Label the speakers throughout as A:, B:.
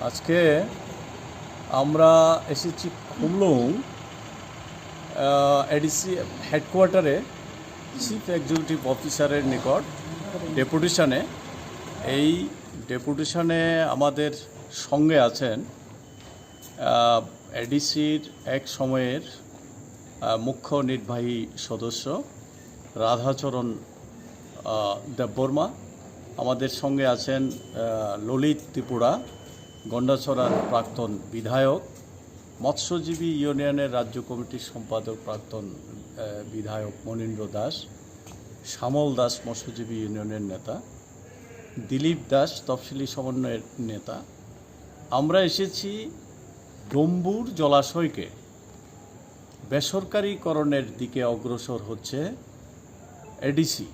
A: আজকে আমরা এসেছি খুমলুং এডিসি হেডকোয়ার্টারে চিফ এক্সিকিউটিভ অফিসারের নিকট ডেপুটেশনে। এই ডেপুটেশনে আমাদের সঙ্গে আছেন এডিসির এক সময়ের মুখ্য নির্বাহী সদস্য রাধাচরণ দেববর্মা। আমাদের সঙ্গে আছেন ললিত ত্রিপুরা। গন্ডাছড়ার প্রাক্তন বিধায়ক, মৎস্যজীবী ইউনিয়নের রাজ্য কমিটির সম্পাদক প্রাক্তন বিধায়ক মনীন্দ্র দাস, শ্যামল দাস মৎস্যজীবী ইউনিয়নের নেতা, দিলীপ দাস তফসিলি সমন্বয়ের নেতা। আমরা এসেছি ডম্বুর জলাশয়কে। বেসরকারীকরণের দিকে অগ্রসর হচ্ছে এডিসি।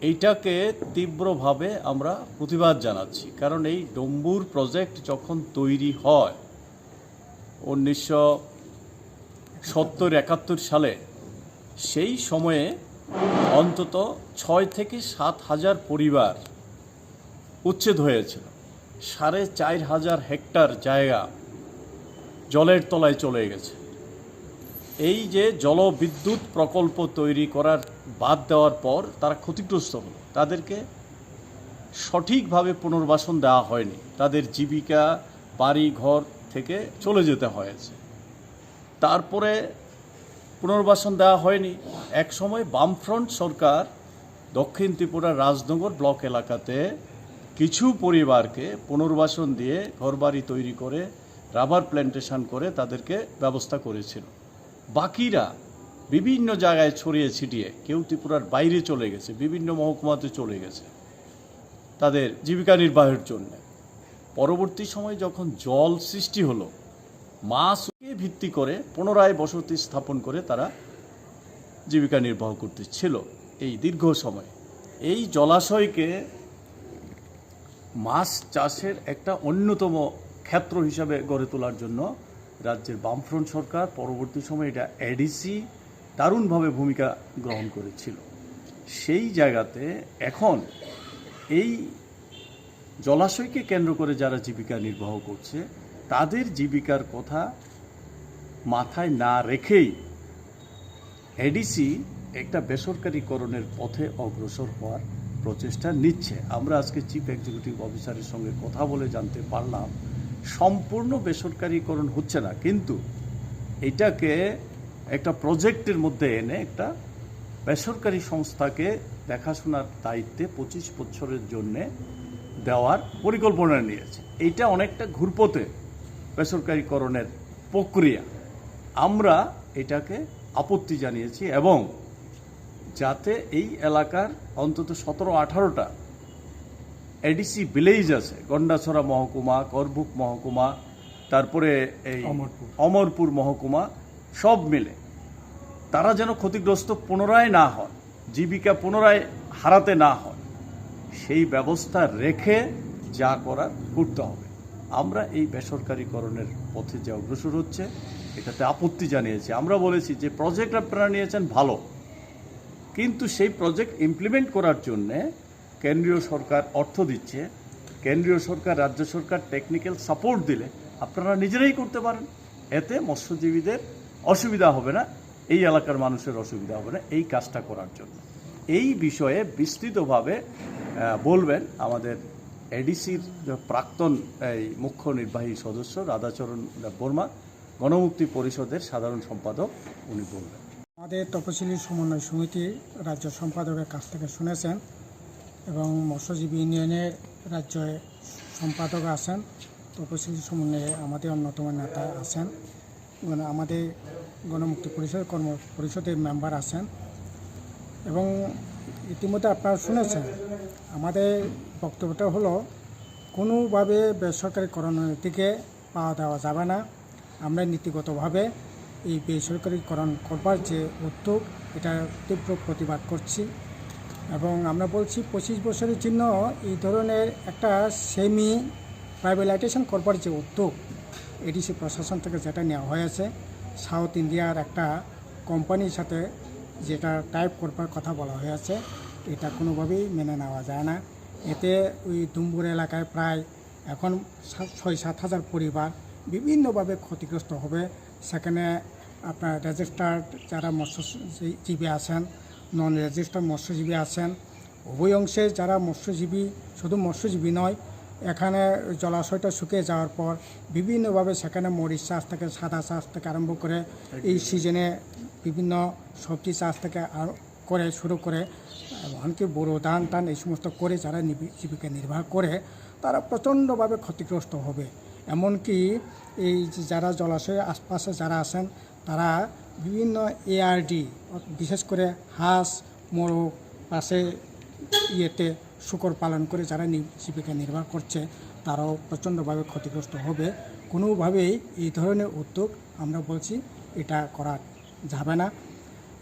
A: এইটাকে তীব্রভাবে আমরা প্রতিবাদ জানাচ্ছি। কারণ এই ডম্বুর প্রজেক্ট যখন তৈরি হয়, উনিশশো সত্তর একাত্তর সালে, সেই সময়ে অন্তত ছয় থেকে সাত হাজার পরিবার উচ্ছেদ হয়েছিল। সাড়ে চার হাজার হেক্টর জায়গা জলের তলায় চলে গেছে। এই যে জলবিদ্যুৎ প্রকল্প তৈরি করার বাদ দেওয়ার পর তারা ক্ষতিগ্রস্ত হলো। তাদেরকে সঠিকভাবে পুনর্বাসন দেওয়া হয়নি। তাদের জীবিকা, বাড়ি, ঘর থেকে চলে যেতে হয়েছে। তারপরে পুনর্বাসন দেওয়া হয়নি। এক সময় বামফ্রন্ট সরকার দক্ষিণ ত্রিপুরার রাজনগর ব্লক এলাকাতে কিছু পরিবারকে পুনর্বাসন দিয়ে ঘরবাড়ি তৈরি করে, রাবার প্ল্যান্টেশন করে তাদেরকে ব্যবস্থা করেছিল। বাকিরা বিভিন্ন জায়গায় ছড়িয়ে ছিটিয়ে কেউ ত্রিপুরার বাইরে চলে গেছে, বিভিন্ন মহকুমাতে চলে গেছে তাদের জীবিকা নির্বাহের জন্য। পরবর্তী সময় যখন জল সৃষ্টি হলো মাছকে ভিত্তি করে পুনরায় বসতি স্থাপন করে তারা জীবিকা নির্বাহ করতে ছিল এই দীর্ঘ সময়। এই জলাশয়কে মাছ চাষের একটা অন্যতম ক্ষেত্র হিসাবে গড়ে তোলার জন্য রাজ্যের বামফ্রন্ট সরকার, পরবর্তী সময়ে এটা এডিসি দারুণভাবে ভূমিকা গ্রহণ করেছিল। সেই জায়গাতে এখন এই জলাশয়কে কেন্দ্র করে যারা জীবিকা নির্বাহ করছে, তাদের জীবিকার কথা মাথায় না রেখেই এডিসি একটা বেসরকারীকরণের পথে অগ্রসর হওয়ার প্রচেষ্টা নিচ্ছে। আমরা আজকে চিফ এক্সিকিউটিভ অফিসারের সঙ্গে কথা বলে জানতে পারলাম, সম্পূর্ণ বেসরকারীকরণ হচ্ছে না, কিন্তু এটাকে একটা প্রজেক্টের মধ্যে এনে একটা বেসরকারি সংস্থাকে দেখাশোনার দায়িত্বে পঁচিশ বছরের জন্যে দেওয়ার পরিকল্পনা নিয়েছে এইটা অনেকটা ঘুরপথে বেসরকারীকরণের প্রক্রিয়া আমরা এটাকে আপত্তি জানিয়েছি এবং যাতে এই এলাকার অন্তত সতেরো আঠারোটা এডিসি ভিলেজ আছে গন্ডাছড়া মহকুমা করবুক মহকুমা তারপরে এই
B: অমরপুর।
A: অমরপুর মহকুমা সব মিলে। তারা যেন ক্ষতিগ্রস্ত পুনরায় না হয় জীবিকা পুনরায় হারাতে না হয় সেই ব্যবস্থা রেখে যা করার করতে হবে। আমরা এই বেসরকারীকরণের পথে যে অগ্রসর হচ্ছে, এটাতে আপত্তি জানিয়েছি। আমরা বলেছি যে প্রজেক্ট আপনারা নিয়েছেন ভালো। কিন্তু সেই প্রজেক্ট ইমপ্লিমেন্ট করার জন্যে কেন্দ্রীয় সরকার অর্থ দিচ্ছে, কেন্দ্রীয় সরকার, রাজ্য সরকার টেকনিক্যাল সাপোর্ট দিলে আপনারা নিজেরাই করতে পারেন। এতে মৎস্যজীবীদের অসুবিধা হবে না, এই এলাকার মানুষের অসুবিধা হবে না এই কাজটা করার জন্য। এই বিষয়ে বিস্তৃতভাবে বলবেন আমাদের এডিসির প্রাক্তন এই মুখ্য নির্বাহী সদস্য রাধাচরণ বর্মা, গণমুক্তি পরিষদের সাধারণ সম্পাদক উনি বলবেন।
B: আমাদের তপশিলি সমন্বয় সমিতি রাজ্য সম্পাদকের কাছ থেকে শুনেছেন এবং মৎস্যজীবী ইউনিয়নের রাজ্য সম্পাদক আছেন। তপশিলি সমন্বয়ে আমাদের অন্যতম নেতা আছেন। আমাদের গণমুক্তি পরিষদ কর্ম পরিষদের মেম্বার আছেন। এবং ইতিমধ্যে আপনারা শুনেছেন, আমাদের বক্তব্যটা হলো, কোনোভাবে বেসরকারিকরণের দিকে পাওয়া দেওয়া যাবে না। আমরা নীতিগতভাবে এই বেসরকারিকরণ করবার যে উদ্যোগ, এটা তীব্র প্রতিবাদ করছি। এবং আমরা বলছি, পঁচিশ বছরের জন্য এই ধরনের একটা সেমি প্রাইভেলাইজেশন করবার যে উদ্যোগ এডিসি প্রশাসন থেকে যেটা নেওয়া হয়েছে। সাউথ ইন্ডিয়ার একটা কোম্পানির সাথে যেটা টাইপ করবার কথা বলা হয়েছে, এটা কোনোভাবেই মেনে নেওয়া যায় না। এতে ওই দুম্বুর এলাকায় প্রায় এখন ছয় সাত হাজার পরিবার বিভিন্নভাবে ক্ষতিগ্রস্ত হবে। সেখানে আপনার রেজিস্টার্ড যারা মৎস্যজীবী আছেন নন রেজিস্টার্ড মৎস্যজীবী আছেন, উভয় অংশে যারা মৎস্যজীবী, শুধু মৎস্যজীবী নয় এখানে জলাশয়টা শুকিয়ে যাওয়ার পর বিভিন্নভাবে সেখানে মরিচ চাষ থেকে সাদা চাষ থেকে আরম্ভ করে এই সিজনে বিভিন্ন সবজি চাষ থেকে আর- করে শুরু করে এমনকি বড়ো ধান টান এই সমস্ত করে যারা জীবিকা নির্বাহ করে তারা প্রচণ্ডভাবে ক্ষতিগ্রস্ত হবে। এমনকি এই যে যারা জলাশয়ের আশপাশে যারা আছেন তারা বিভিন্ন এআরডি বিশেষ করে হাঁস মোরগ পাশে ইয়েতে শুকর পালন করে যারা জীবিকা নির্বাহ করছে, তারাও প্রচণ্ডভাবে ক্ষতিগ্রস্ত হবে। কোনোভাবেই এই ধরনের উদ্যোগ আমরা বলছি এটা করা যাবে না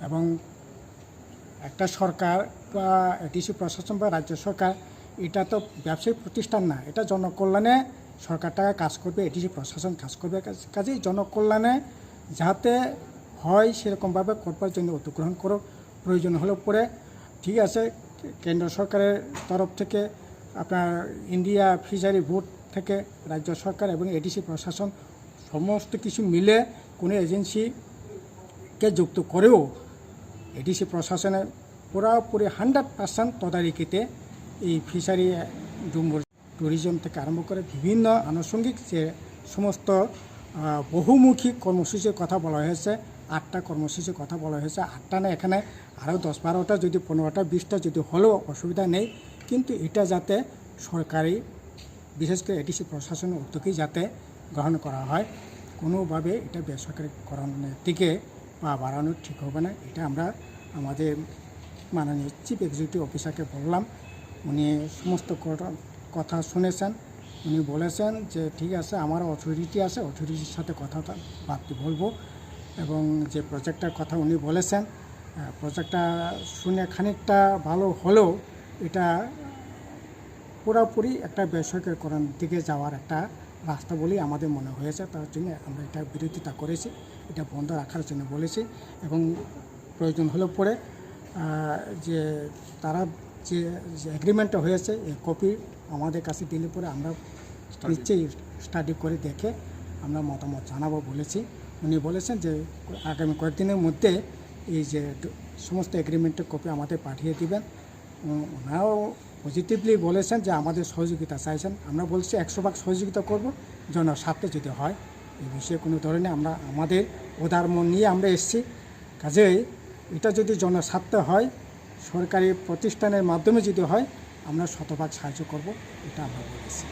B: এবং একটা সরকার বা ডিসি প্রশাসন বা রাজ্য সরকার, এটা তো ব্যবসায়িক প্রতিষ্ঠান না, এটা জনকল্যাণে সরকারটা কাজ করবে এডিসি প্রশাসন কাজ করবে। কাজ- কাজেই জনকল্যাণে যাতে হয় সেরকমভাবে করবার জন্য উদ্যোগ করো, প্রয়োজন হলে পরে ঠিক আছে কেন্দ্র সরকারের তরফ থেকে আপনার ইন্ডিয়া ফিশারি বোর্ড থেকে রাজ্য সরকার এবং এডিসি প্রশাসন সমস্ত কিছু মিলে কোনো এজেন্সিকে যুক্ত করেও এডিসি প্রশাসনের পুরোপুরি হান্ড্রেড পার্সেন্ট তদারকিতে এই ফিশারি ডুম্বুর ট্যুরিজম থেকে আরম্ভ করে বিভিন্ন আনুষঙ্গিক যে সমস্ত বহুমুখী কর্মসূচির কথা বলা হয়েছে আটটা কর্মসূচির কথা বলা হয়েছে। আটটা না, এখানে আরও দশ বারোটা, যদি পনেরোটা, বিশটা, যদি হলেও অসুবিধা নেই। কিন্তু এটা যাতে সরকারি, বিশেষ করে এডিসি প্রশাসনের উদ্যোগেই যাতে গ্রহণ করা হয়, কোনোভাবে এটা বেসরকারিকরণের দিকে পা বাড়ানো ঠিক হবে না। এটা আমরা আমাদের মাননীয় চিফ এক্সিকিউটিভ অফিসারকে বললাম। উনি সমস্ত কথা শুনেছেন। উনি বলেছেন যে, ঠিক আছে, আমার অথরিটি আছে অথরিটির সাথে কথাটা ভাবতে বলব। এবং যে প্রজেক্টটার কথা উনি বলেছেন প্রজেক্টটা শুনে খানিকটা ভালো হলেও এটা পুরোপুরি একটা বেসরকারিকরণ দিকে যাওয়ার একটা রাস্তা বলেই আমাদের মনে হয়েছে। তার জন্য আমরা এটা বিরোধিতা করেছি এটা বন্ধ রাখার জন্য বলেছি এবং প্রয়োজন হলে পরে যে তারা যে এগ্রিমেন্টটা হয়েছে এই কপি আমাদের কাছে দিলে পরে আমরা নিশ্চয়ই স্টাডি করে দেখে আমরা মতামত জানাব বলেছি। উনি বলেছেন যে, আগামী কয়েকদিনের মধ্যে এই যে সমস্ত এগ্রিমেন্টের কপি আমাদের পাঠিয়ে দিবেন। ওনারাও পজিটিভলি বলেছেন যে আমাদের সহযোগিতা চাইছেন। আমরা বলছি একশো ভাগ সহযোগিতা করব জনস্বার্থে যদি হয়। এই বিষয়ে কোনো ধরনের আমরা, আমাদের উদার মন নিয়ে আমরা এসেছি। কাজেই এটা যদি জনস্বার্থে হয়, সরকারি প্রতিষ্ঠানের মাধ্যমে যদি হয়, আমরা শতভাগ সাহায্য করব, এটা আমরা বলেছি।